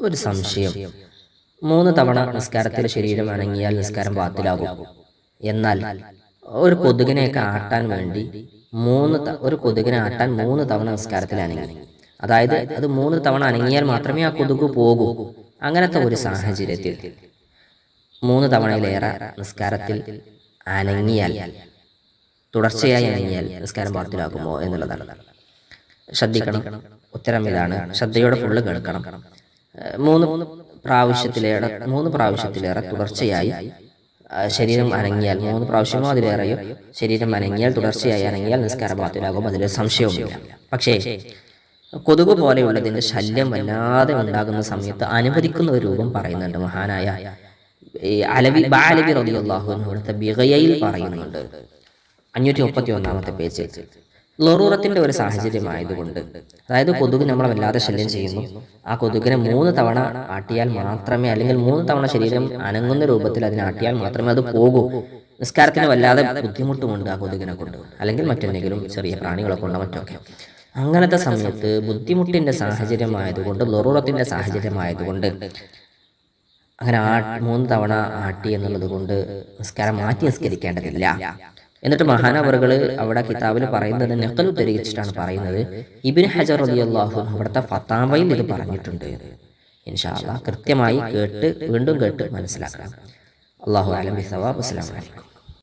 ഒരു സംശയം. മൂന്ന് തവണ നിസ്കാരത്തിൽ ശരീരം അണങ്ങിയാൽ നിസ്കാരം ബാത്തിലാകും. എന്നാൽ ഒരു കൊതുകിനെയൊക്കെ ആട്ടാൻ വേണ്ടി മൂന്ന് ഒരു കൊതുകിനെ ആട്ടാൻ മൂന്ന് തവണ നിസ്കാരത്തിൽ അനങ്ങി. അതായത് അത് മൂന്ന് തവണ അനങ്ങിയാൽ മാത്രമേ ആ കൊതുക് പോകൂ. അങ്ങനത്തെ ഒരു സാഹചര്യത്തിൽ മൂന്ന് തവണയിലേറെ നിസ്കാരത്തിൽ അനങ്ങിയാൽ തുടർച്ചയായി അനങ്ങിയാൽ നിസ്കാരം ബാത്തിലാകുമോ എന്നുള്ളതാണ്. ശ്രദ്ധിക്കണം. ഉത്തരം ഇതാണ് ശ്രദ്ധയോടെ ഫുള്ള് കേൾക്കണം. മൂന്ന് പ്രാവശ്യത്തിലേറെ മൂന്ന് പ്രാവശ്യത്തിലേറെ തുടർച്ചയായി. ശരീരം അനങ്ങിയാൽ മൂന്ന് പ്രാവശ്യമോ അതിലേറെയോ ശരീരം അനങ്ങിയാൽ തുടർച്ചയായി അനങ്ങിയാൽ നിസ്കാരം ബാത്തിലാകും അതിൽ സംശയവുമില്ല. പക്ഷേ കൊതുക് പോലെയുള്ളതിന്റെ ശല്യം വല്ലാതെ ഉണ്ടാകുന്ന സമയത്ത് അനുവദിക്കുന്ന ഒരു രൂപം പറയുന്നുണ്ട് മഹാനായ ഈ അലവി ബാലവി അൻഹു ഇവിടുത്തെ ബിഗയയിൽ പറയുന്നുണ്ട്. അഞ്ഞൂറ്റി മുപ്പത്തി ഒന്നാമത്തെ പേജ് ലൊറൂറത്തിന്റെ ഒരു സാഹചര്യമായതുകൊണ്ട്. അതായത് കൊതുക് നമ്മളെ വല്ലാതെ ശല്യം ചെയ്യുന്നു. ആ കൊതുകിനെ മൂന്ന് തവണ ആട്ടിയാൽ മാത്രമേ അല്ലെങ്കിൽ മൂന്ന് തവണ ശരീരം അനങ്ങുന്ന രൂപത്തിൽ അതിനെ ആട്ടിയാൽ മാത്രമേ അത് പോകൂ. നിസ്കാരത്തിന് വല്ലാതെ ബുദ്ധിമുട്ടുമുണ്ട് ആ കൊതുകിനെ കൊണ്ട്. അല്ലെങ്കിൽ മറ്റെന്തെങ്കിലും ചെറിയ പ്രാണികളെ കൊണ്ടോ മറ്റൊക്കെ അങ്ങനത്തെ സമയത്ത് ബുദ്ധിമുട്ടിന്റെ സാഹചര്യമായതുകൊണ്ട് ലൊറൂറത്തിന്റെ സാഹചര്യമായതുകൊണ്ട് അങ്ങനെ ആ മൂന്ന് തവണ ആട്ടി എന്നുള്ളത് കൊണ്ട് നിസ്കാരം മാറ്റി നിസ്കരിക്കേണ്ടതില്ല. എന്നിട്ട് മഹാനവറുകൾ അവിടെ കിതാബിൽ പറയുന്നത് നെഹ്ൽ ഉദ്ധരിച്ചിട്ടാണ് പറയുന്നത്. ഇബിൻ ഹജർ അലി അള്ളാഹു അവിടുത്തെ ഫത്താവയിൽ ഇത് പറഞ്ഞിട്ടുണ്ട്. ഇൻഷാല്ല കൃത്യമായി കേട്ട് വീണ്ടും കേട്ട് മനസ്സിലാക്കണം. അള്ളാഹു അലം ബിസവാബ്. അസ്സാം അലൈക്കും.